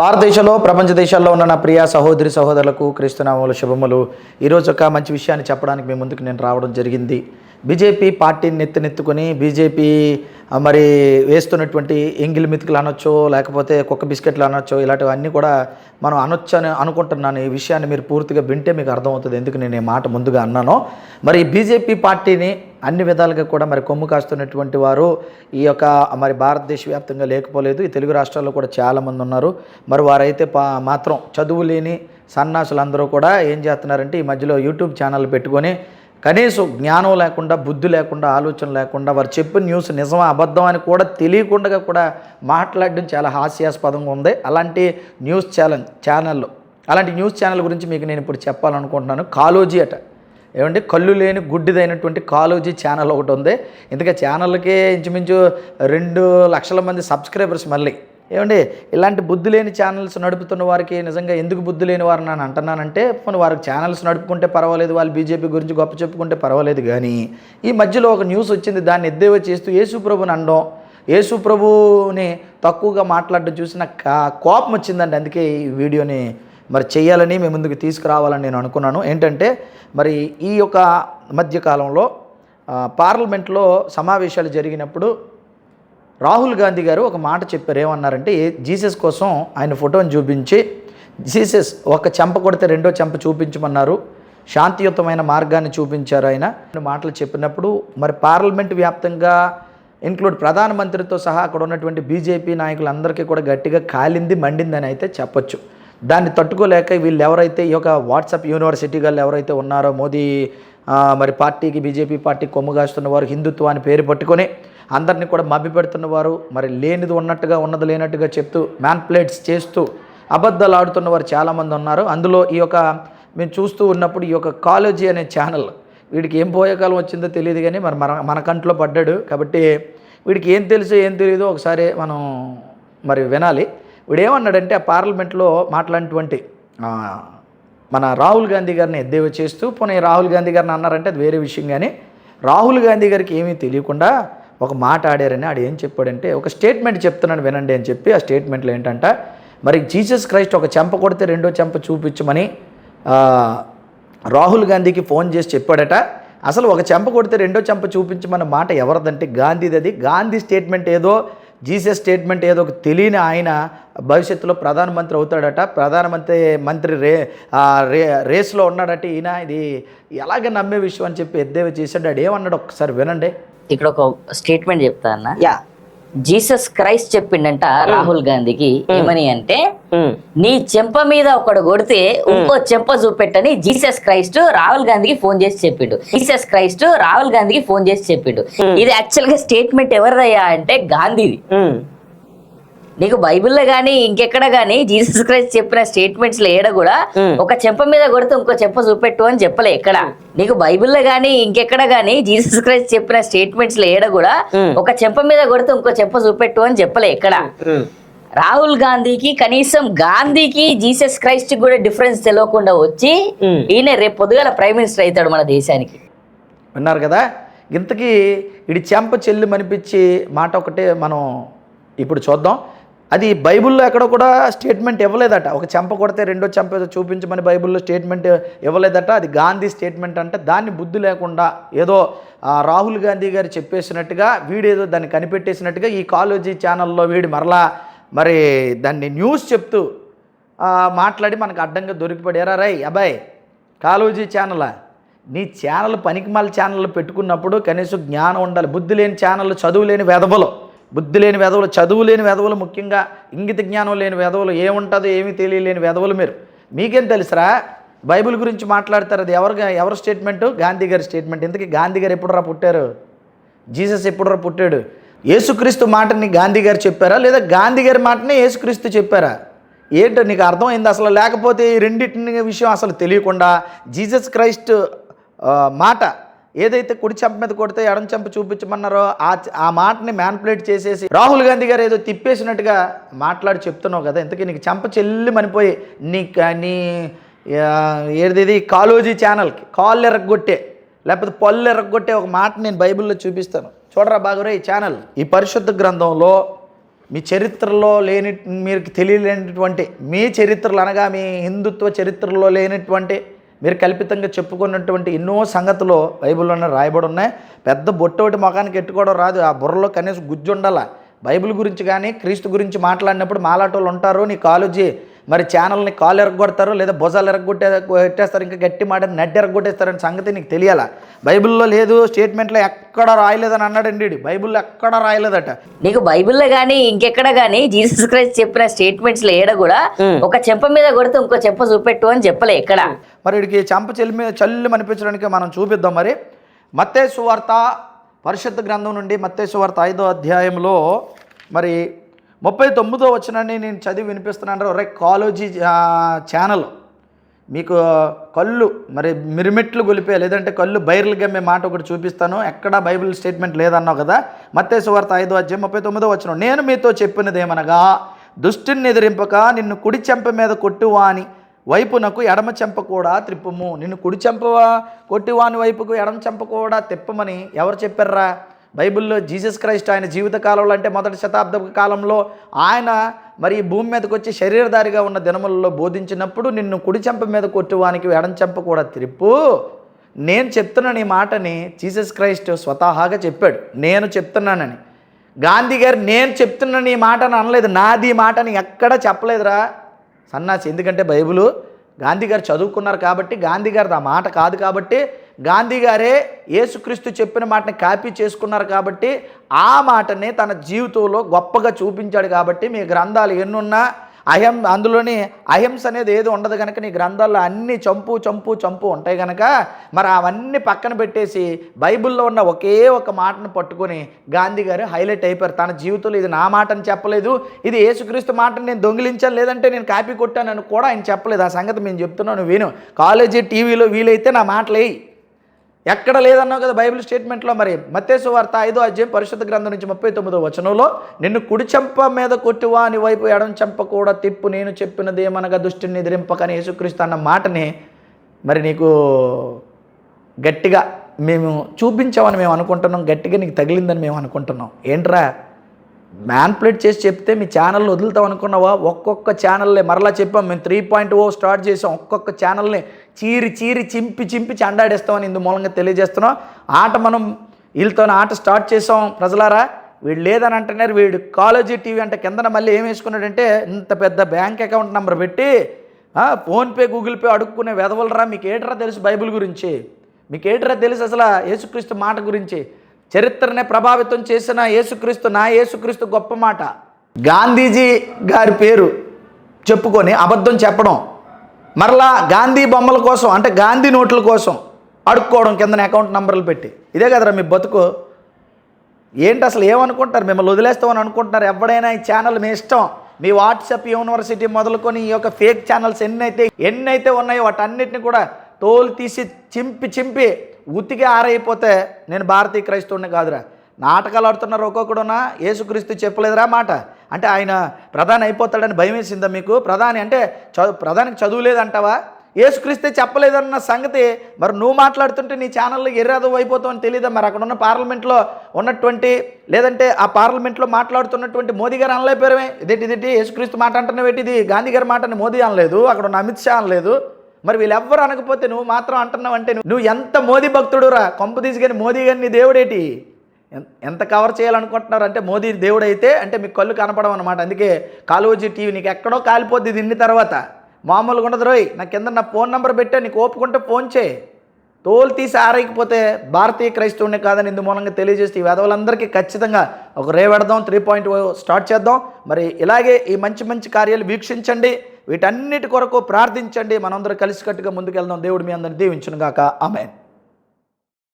భారతదేశంలో ప్రపంచ దేశాల్లో ఉన్న నా ప్రియ సహోదరి సహోదరులకు క్రీస్తునామములు శుభములు. ఈరోజు ఒక మంచి విషయాన్ని చెప్పడానికి మీ ముందుకు నేను రావడం జరిగింది. బీజేపీ పార్టీని నెత్తినెత్తుకొని బీజేపీ మరి వేస్తున్నటువంటి ఎంగిల్ మితుకులు అనొచ్చు లేకపోతే కుక్క బిస్కెట్లు అనొచ్చు ఇలాంటివన్నీ కూడా మనం అనొచ్చు అని అనుకుంటున్నాను. ఈ విషయాన్ని మీరు పూర్తిగా వింటే మీకు అర్థమవుతుంది. ఎందుకు నేను ఈ మాట ముందుగా అన్నానో. మరి బీజేపీ పార్టీని అన్ని విధాలుగా కూడా మరి కొమ్ము కాస్తున్నటువంటి వారు ఈ యొక్క మరి భారతదేశ వ్యాప్తంగా లేకపోలేదు. ఈ తెలుగు రాష్ట్రాల్లో కూడా చాలామంది ఉన్నారు. మరి వారైతే పా మాత్రం చదువు లేని సన్నాసులందరూ కూడా ఏం చేస్తున్నారంటే ఈ మధ్యలో యూట్యూబ్ ఛానల్ పెట్టుకొని కనీసం జ్ఞానం లేకుండా బుద్ధి లేకుండా ఆలోచన లేకుండా వారు చెప్పిన న్యూస్ నిజమా అబద్ధం అని కూడా తెలియకుండా కూడా మాట్లాడడం చాలా హాస్యాస్పదంగా ఉంది. అలాంటి న్యూస్ ఛానల్ ఛానల్ అలాంటి న్యూస్ ఛానల్ గురించి మీకు నేను ఇప్పుడు చెప్పాలనుకుంటున్నాను. కాలోజీ అట. ఏమంటే కళ్ళు లేని గుడ్డిదైనటువంటి కాలోజీ ఛానల్ ఒకటి ఉంది. ఇందుకే ఛానల్కే ఇంచుమించు రెండు లక్షల మంది సబ్స్క్రైబర్స్ మళ్ళీ. ఏమండి? ఇలాంటి బుద్ధి లేని ఛానల్స్ నడుపుతున్న వారికి నిజంగా ఎందుకు బుద్ధి లేని వారు నేను అంటున్నానంటే పోనీ వారికి ఛానల్స్ నడుపుకుంటే పర్వాలేదు వాళ్ళు బీజేపీ గురించి గొప్ప చెప్పుకుంటే పర్వాలేదు కానీ ఈ మధ్యలో ఒక న్యూస్ వచ్చింది. దాన్ని ఎద్దేవా చేస్తూ యేసు ప్రభుని అనడం యేసు ప్రభుని తక్కువగా మాట్లాడడం చూసిన కా- కోపం వచ్చిందండి. అందుకే ఈ వీడియోని మరి చేయాలని మేము ముందుకు తీసుకురావాలని నేను అనుకున్నాను. ఏంటంటే మరి ఈ యొక్క మధ్యకాలంలో పార్లమెంట్లో సమావేశాలు జరిగినప్పుడు రాహుల్ గాంధీ గారు ఒక మాట చెప్పారు. ఏమన్నారంటే జీసస్ కోసం ఆయన ఫోటోని చూపించి జీసస్ ఒక చెంప కొడితే రెండో చెంప చూపించమన్నారు. శాంతియుతమైన మార్గాన్ని చూపించారు ఆయన. ఆయన మాటలు చెప్పినప్పుడు మరి పార్లమెంట్ వ్యాప్తంగా ఇంక్లూడ్ ప్రధానమంత్రితో సహా అక్కడ ఉన్నటువంటి బీజేపీ నాయకులందరికీ కూడా గట్టిగా కాలింది మండిందని అయితే చెప్పొచ్చు. దాన్ని తట్టుకోలేక వీళ్ళు ఎవరైతే ఈ యొక్క వాట్సాప్ యూనివర్సిటీ వాళ్ళు ఎవరైతే ఉన్నారో మోదీ మరి పార్టీకి బీజేపీ పార్టీ కొమ్ముగాస్తున్న వారు హిందుత్వాన్ని పేరు పట్టుకొని అందరినీ కూడా మభ్య పెడుతున్న వారు మరి లేనిది ఉన్నట్టుగా ఉన్నది లేనట్టుగా చెప్తూ మ్యాన్ప్లేట్స్ చేస్తూ అబద్ధాలు ఆడుతున్న వారు చాలామంది ఉన్నారు. అందులో ఈ యొక్క మేము చూస్తూ ఉన్నప్పుడు ఈ యొక్క కాలేజీ అనే ఛానల్ వీడికి ఏం పోయే కాలం వచ్చిందో తెలియదు కానీ మరి మన మన కంట్లో పడ్డాడు. కాబట్టి వీడికి ఏం తెలుసో ఏం తెలియదో ఒకసారి మనం మరి వినాలి. వీడు ఏమన్నాడంటే ఆ పార్లమెంట్లో మాట్లాడినటువంటి మన రాహుల్ గాంధీ గారిని ఎద్దేవా చేస్తూ పోనీ రాహుల్ గాంధీ గారిని అన్నారంటే అది వేరే విషయం కానీ రాహుల్ గాంధీ గారికి ఏమీ తెలియకుండా ఒక మాట ఆడారని ఆడు ఏం చెప్పాడంటే ఒక స్టేట్మెంట్ చెప్తున్నాను వినండి అని చెప్పి ఆ స్టేట్మెంట్లో ఏంటంట మరి జీసస్ క్రైస్ట్ ఒక చెంప కొడితే రెండో చెంప చూపించమని రాహుల్ గాంధీకి ఫోన్ చేసి చెప్పాడట. అసలు ఒక చెంప కొడితే రెండో చెంప చూపించమన్న మాట ఎవరిదంటే గాంధీది అది. గాంధీ స్టేట్మెంట్ ఏదో జీసస్ స్టేట్మెంట్ ఏదో ఒక తెలియని ఆయన భవిష్యత్తులో ప్రధానమంత్రి అవుతాడట. ప్రధానమంత్రి మంత్రి రే రే రేస్లో ఉన్నాడట ఈయన. ఇది ఎలాగ నమ్మే విషయం అని చెప్పి ఎద్దేవా చేశాడు. ఏమన్నాడు ఒక్కసారి వినండి. ఇక్కడ ఒక స్టేట్మెంట్ చెప్తా అన్న. యా. జీసస్ క్రైస్ట్ చెప్పిండంట రాహుల్ గాంధీకి ఏమని అంటే. నీ చెంప మీద ఒకడు కొడితే ఇంకో చెంప చూపెట్టని జీసస్ క్రైస్ట్ రాహుల్ గాంధీకి ఫోన్ చేసి చెప్పిండు. జీసస్ క్రైస్ట్ రాహుల్ గాంధీకి ఫోన్ చేసి చెప్పిండు. ఇది యాక్చువల్గా స్టేట్మెంట్ ఎవరిదయ్యా అంటే గాంధీది. నీకు బైబిల్లో గానీ ఇంకెక్కడ గానీ జీసస్ క్రైస్ట్ చెప్పిన స్టేట్మెంట్స్లో ఏడ కూడా ఒక చెంప మీద కొడితే ఇంకో చెంప చూపెట్టు అని చెప్పలే ఎక్కడ. నీకు బైబిల్లో గానీ ఇంకెక్కడ గానీ జీసస్ క్రైస్ట్ చెప్పిన స్టేట్మెంట్స్లో ఏడ కూడా ఒక చెంప మీద కొడితే ఇంకో చెంప చూపెట్టు అని చెప్పలే ఎక్కడ. రాహుల్ గాంధీకి కనీసం గాంధీకి జీసస్ క్రైస్ట్ కూడా డిఫరెన్స్ తెలియకుండా వచ్చి. ఈయన రేపు పొద్దుగాల ప్రైమ్ మినిస్టర్ అవుతాడు మన దేశానికి. విన్నారు కదా? ఇంతకీ ఇడి చెంప చెల్లి మనిపించి మాట ఒకటే మనం ఇప్పుడు చూద్దాం. అది బైబిల్లో ఎక్కడ కూడా స్టేట్మెంట్ ఇవ్వలేదట. ఒక చెంప కొడితే రెండో చెంప చూపించమని బైబిల్లో స్టేట్మెంట్ ఇవ్వలేదట. అది గాంధీ స్టేట్మెంట్ అంటే దాన్ని బుద్ధి లేకుండా ఏదో రాహుల్ గాంధీ గారు చెప్పేసినట్టుగా వీడేదో దాన్ని కనిపెట్టేసినట్టుగా ఈ కాలేజీ ఛానల్లో వీడు మరలా మరి దాన్ని న్యూస్ చెప్తూ మాట్లాడి మనకు అడ్డంగా దొరికిపడారా రై అబ్బాయి కాలోజీ ఛానలా? నీ ఛానల్ పనికిమాల ఛానల్ పెట్టుకున్నప్పుడు కనీసం జ్ఞానం ఉండాలి. బుద్ధి లేని ఛానల్ చదువు లేని వెధవలు బుద్ధి లేని వెధవలు చదువు లేని వెధవలు ముఖ్యంగా ఇంగిత జ్ఞానం లేని వెధవలు ఏముంటుందో ఏమీ తెలియలేని వెధవలు మీరు. మీకేం తెలుసురా? బైబిల్ గురించి మాట్లాడతారు అది ఎవరు ఎవరు స్టేట్మెంటు? గాంధీ గారి స్టేట్మెంట్. ఇంతకీ గాంధీ గారు ఎప్పుడురా పుట్టారు? జీసస్ ఎప్పుడురా పుట్టాడు? యేసుక్రీస్తు మాటని గాంధీ గారు చెప్పారా? లేదా గాంధీ గారి మాటనే యేసుక్రీస్తు చెప్పారా? ఏంటో నీకు అర్థమైంది? అసలు లేకపోతే ఈ రెండింటిని విషయం అసలు తెలియకుండా జీసస్ క్రైస్ట్ మాట ఏదైతే కుడి చెంప మీద కొడితే ఎడం చెంప చూపించమన్నారో ఆ ఆ మాటని మ్యాన్పులేట్ చేసేసి రాహుల్ గాంధీ గారు ఏదో తిప్పేసినట్టుగా మాట్లాడి చెప్తున్నావు కదా ఇంతకీ నీకు చెంప చెల్లి మనిపోయి నీ నీ ఏది కాలోజీ ఛానల్కి కాళ్ళు ఎరగొట్టే లేకపోతే పళ్ళు ఎరగొట్టే ఒక మాట నేను బైబిల్లో చూపిస్తాను. చూడరా బాగురే ఈ ఛానల్ ఈ పరిశుద్ధ గ్రంథంలో మీ చరిత్రలో లేని మీరు తెలియలేనటువంటి మీ చరిత్రలు అనగా మీ హిందుత్వ చరిత్రలో లేనటువంటి మీరు కల్పితంగా చెప్పుకున్నటువంటి ఎన్నో సంగతులు బైబిల్లోనే రాయబడి ఉన్నాయి. పెద్ద బొట్టు ఒకటి ముఖానికి ఎట్టుకోవడం రాదు. ఆ బుర్రలో కనీసం గుజ్జు ఉండాల బైబిల్ గురించి కానీ క్రీస్తు గురించి మాట్లాడినప్పుడు మాలాటోళ్ళు ఉంటారు నీ కాలేజీ మరి ఛానల్ని కాలు ఎరగొడతారు లేదా భుజాలు ఎరగొట్టే కొట్టేస్తారు ఇంకా గట్టి మాట నడ్డి ఎరగొట్టేస్తారని సంగతి నీకు తెలియాలా? బైబిల్లో లేదు స్టేట్మెంట్లో ఎక్కడ రాయలేదని అన్నాడండి. బైబిల్లో ఎక్కడ రాయలేదట. నీకు బైబిల్లో గానీ ఇంకెక్కడ గానీ జీసస్ క్రైస్ట్ చెప్పిన స్టేట్మెంట్స్లో ఏడ కూడా ఒక చెంప మీద కొడితే ఇంకో చెంప చూపెట్టు అని చెప్పలే ఎక్కడ. మరి వీడికి చెంప చెల్లి మీద చల్లు అనిపించడానికి మనం చూపిద్దాం మరి. మత్తేశ్వార్త పరిషత్ గ్రంథం నుండి మత్తేసు వార్త ఐదో అధ్యాయంలో మరి ముప్పై తొమ్మిదో వచ్చినని నేను చదివి వినిపిస్తున్నాను. రెకాలజీ కాలేజీ ఛానల్. మీకు కళ్ళు మరి మిరిమెట్లు గొలిపే లేదంటే కళ్ళు బైర్లు గమ్మే మాట ఒకటి చూపిస్తాను. ఎక్కడ బైబిల్ స్టేట్మెంట్ లేదన్నావు కదా? మత్తే వార్త ఐదో అధ్యాయం ముప్పై తొమ్మిదో వచ్చిన నేను మీతో చెప్పినదేమనగా దుష్టిని ఎదిరింపక నిన్ను కుడి చెంప మీద కొట్టువా అని వైపునకు ఎడమ చెంప కూడా త్రిప్పుము. నిన్ను కుడి చెంపవా? కొట్టివాని వైపుకు ఎడమ చెంప కూడా తిప్పమని ఎవరు చెప్పారా బైబిల్లో జీసస్ క్రైస్ట్ ఆయన జీవిత కాలంలో అంటే మొదటి శతాబ్ద కాలంలో ఆయన మరి భూమి మీదకి వచ్చి శరీరధారిగా ఉన్న దినములలో బోధించినప్పుడు నిన్ను కుడి చెంప మీద కొట్టువానికి ఎడం చెంప కూడా త్రిప్పు. నేను చెప్తున్నాను ఈ మాటని జీసస్ క్రైస్ట్ స్వతహాగా చెప్పాడు. నేను చెప్తున్నానని. గాంధీ గారు నేను చెప్తున్నాను ఈ మాటని అనలేదు. నాది ఈ మాటని ఎక్కడా చెప్పలేదురా? సన్నాసి. ఎందుకంటే బైబిల్ గాంధీ గారు చదువుకున్నారు కాబట్టి గాంధీ గారిది ఆ మాట కాదు కాబట్టి గాంధీ గారే యేసుక్రీస్తు చెప్పిన మాటని కాపీ చేసుకున్నారు కాబట్టి ఆ మాటని తన జీవితంలో గొప్పగా చూపించాడు కాబట్టి మీ గ్రంథాలు ఎన్నున్నా అహిం అందులోని అహింస అనేది ఏది ఉండదు కనుక నీ గ్రంథాల్లో అన్ని చంపు చంపు చంపు ఉంటాయి కనుక మరి అవన్నీ పక్కన పెట్టేసి బైబిల్లో ఉన్న ఒకే ఒక మాటను పట్టుకొని గాంధీ గారు హైలైట్ అయిపోయారు. తన జీవితంలో ఇది నా మాట అని చెప్పలేదు ఇది యేసుక్రీస్తు మాటని నేను దొంగిలించాను లేదంటే నేను కాపీ కొట్టానని కూడా ఆయన చెప్పలేదు. ఆ సంగతి మేము చెప్తున్నాను విను. కాలేజీ టీవీలో వీలైతే నా మాటలేయి. ఎక్కడ లేదన్నావు కదా బైబిల్ స్టేట్మెంట్లో మరి. మత్తేసు వార్త ఐదో అధ్యాయం పరిశుద్ధ గ్రంథం నుంచి ముప్పై తొమ్మిదో వచనంలో నిన్ను కుడి చెంప మీద కొట్టువా నీ వైపు ఎడం చెంప కూడా తిప్పు నేను చెప్పినదేమనగా దుష్టిని ఎదిరింపకని యేసుక్రీస్తు అన్న మాటని మరి నీకు గట్టిగా మేము చూపించామని మేము అనుకుంటున్నాం గట్టిగా నీకు తగిలిందని మేము అనుకుంటున్నాం. ఏంట్రా? మ్యాన్ప్లేట్ చేసి చెప్తే మీ ఛానల్ వదులుతాం అనుకున్నావా ఒక్కొక్క ఛానల్ని మరలా చెప్పాం మేము త్రీ పాయింట్ ఓ స్టార్ట్ చేసాం ఒక్కొక్క ఛానల్ని చీరి చీరి చింపి చింపి చండాడేస్తామని ఇందు మూలంగా తెలియజేస్తున్నాం. ఆట మనం వీళ్ళతో ఆట స్టార్ట్ చేసాం ప్రజలారా వీడు లేదని అంటున్నారు. వీడు కాలేజీ టీవీ అంటే కిందన మళ్ళీ ఏం వేసుకున్నాడంటే ఇంత పెద్ద బ్యాంక్ అకౌంట్ నెంబర్ పెట్టి ఫోన్పే గూగుల్ పే అడుక్కునే వెదవలరా మీకు ఏటరా తెలుసు బైబిల్ గురించి? మీకు ఏటరా తెలుసు అసలు యేసుక్రీస్తు మాట గురించి? చరిత్రనే ప్రభావితం చేసిన యేసుక్రీస్తు నా యేసుక్రీస్తు గొప్ప మాట. గాంధీజీ గారి పేరు చెప్పుకొని అబద్ధం చెప్పడం. మరలా గాంధీ బొమ్మల కోసం అంటే గాంధీ నోట్ల కోసం అడుక్కోవడం కింద అకౌంట్ నంబర్లు పెట్టి. ఇదే కదరా మీ బతుకు. ఏంటి అసలు ఏమనుకుంటారు? మిమ్మల్ని వదిలేస్తామని అనుకుంటున్నారు ఎవడైనా ఈ ఛానల్ మీ ఇష్టం. మీ వాట్సాప్ యూనివర్సిటీ మొదలుకొని ఈ యొక్క ఫేక్ ఛానల్స్ ఎన్నైతే ఎన్నైతే ఉన్నాయో వాటన్నిటిని కూడా తోలు తీసి చింపి చింపి ఉతికి ఆరైపోతే నేను భారతీయ క్రైస్తవుడిని కాదురా. నాటకాలు ఆడుతున్నారు ఒక్కొక్కడున్నా యేసుక్రీస్తు చెప్పలేదురా మాట. అంటే ఆయన ప్రధాని అయిపోతాడని భయం వేసిందా మీకు? ప్రధాని అంటే చదువు ప్రధానికి చదువు లేదంటావా? ఏసుక్రీస్తే చెప్పలేదన్న సంగతి మరి నువ్వు మాట్లాడుతుంటే నీ ఛానల్లో ఎర్రాదు అయిపోతావు అని తెలియదా మరి అక్కడ ఉన్న పార్లమెంట్లో ఉన్నటువంటి లేదంటే ఆ పార్లమెంట్లో మాట్లాడుతున్నటువంటి మోదీ గారు అనలేపారమే ఇదేంటి ఇదేంటి? యేసుక్రీస్తు మాట అంటున్నావు ఇది? గాంధీ గారి మాట మోదీ అనలేదు. అక్కడ ఉన్న అమిత్ షా అనలేదు. మరి వీళ్ళెవ్వరు అనకపోతే నువ్వు మాత్రం అంటున్నావు అంటే నువ్వు ఎంత మోదీ భక్తుడురా? కొంప తీసుకొని మోదీ గారిని దేవుడేటి? ఎంత కవర్ చేయాలనుకుంటున్నారు? అంటే మోదీ దేవుడు అయితే అంటే మీకు కళ్ళు కనపడం అనమాట అందుకే కాలువజీ టీవీ నీకు ఎక్కడో కాలిపోద్ది దీన్ని తర్వాత. మామూలుగా ఉండదు. రోయ్ నా కింద నా ఫోన్ నెంబర్ పెట్టా నీకు ఓపుకుంటే ఫోన్ చేయి. తోలు తీసి ఆరైకపోతే భారతీయ క్రైస్తవుని కాదని ఇందు మూలంగా తెలియజేస్తే ఈ వెధవలందరికీ ఖచ్చితంగా ఒక రే పెడదాం త్రీ పాయింట్ స్టార్ట్ చేద్దాం. మరి ఇలాగే ఈ మంచి మంచి కార్యాలు వీక్షించండి. వీటన్నిటి కొరకు ప్రార్థించండి. మనందరూ కలిసికట్టుగా ముందుకెళ్దాం. దేవుడు మీ అందరిని దీవించునుగాక. ఆమెన్.